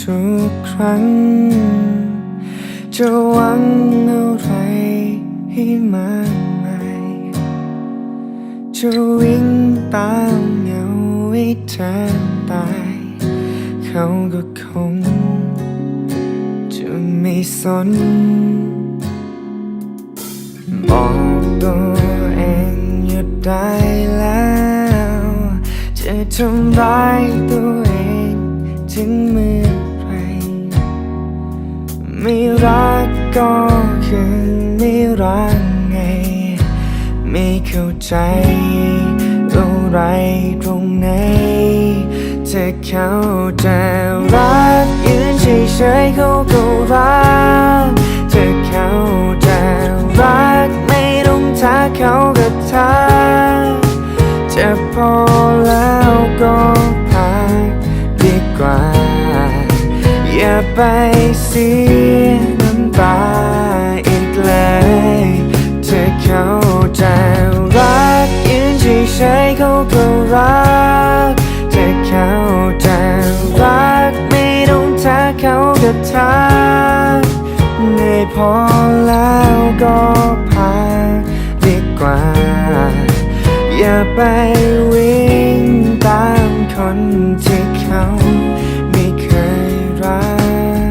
ทุกครั้ง จะหวังอะไรให้มากมายจะวิ่งตามเงาให้เธอตาย เขาก็คง จะไม่สนบอกตัวเองหยุดได้แล้ว จะทำร้ายตัวเองถึงเมื่อ ไม่รักก็คือไม่รักไง ไม่เข้าใจอะไรตรงไหนเธอเขาจะรักยืนเฉยๆเขาก็รักเธอเขาจะรักไม่ต้องทักเขาก็ทักจะพอแล้วก็พักดีกว่า อย่าไปเสีย อยพอแล้วก็พักดีกว่า อย่าไปวิ่งตามคนที่เขาไม่เคยรั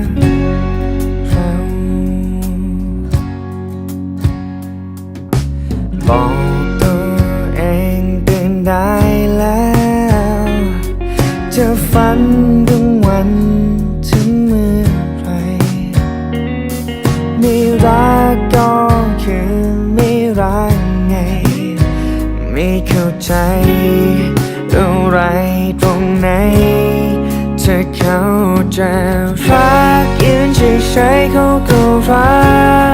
กเราบอกตัวเองตื่นได้แล้ว จะฝัน ไม่เข้าใจอะไรตรงไหนเธอเขาจะรักยืนเฉยๆเขาก็รั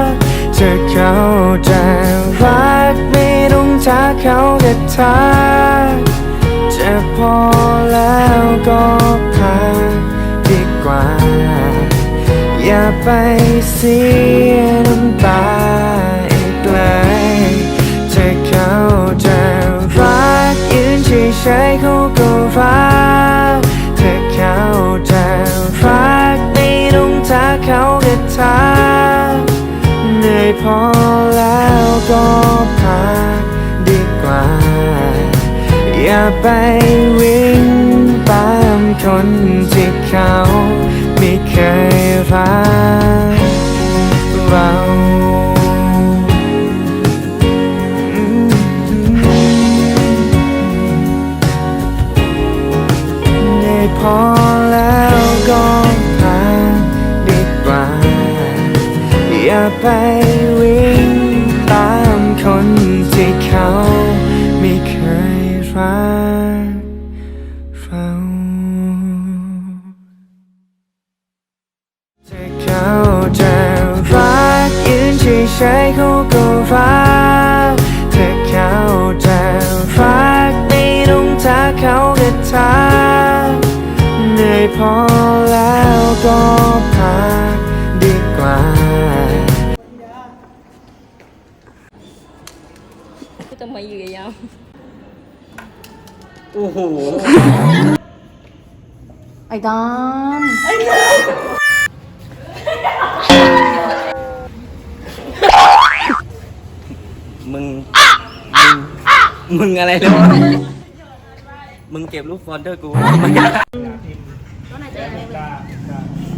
กเธอเขาจะรักไม่ต้องทักเขาก็ทักจะพอแล้วก็พักดีกว่า อย่าไปเสียน้ำตา ฉยเขาก็รักเธอเข้าจรักไม่ต้องทักเขาก็ทักเหนื่อยพอแล้วก็พักดีกว่า อย่าไปวิ่งตามคนที่เขาไม่เคยรัก พอแล้วก็พักดีกว่า อย่าไปวิ่งตามคนที่เขาไม่เคยรักเราเธอเขาจะรักยืนเฉยๆเขา พอแล้วก็พักดีกว่า จะมาอยู่ยาวโอ้โห ไอ้ดอนมึง มึง มึงอะไรเลยวะมึงเก็บรูปฟอนเดอร์กู ทำไม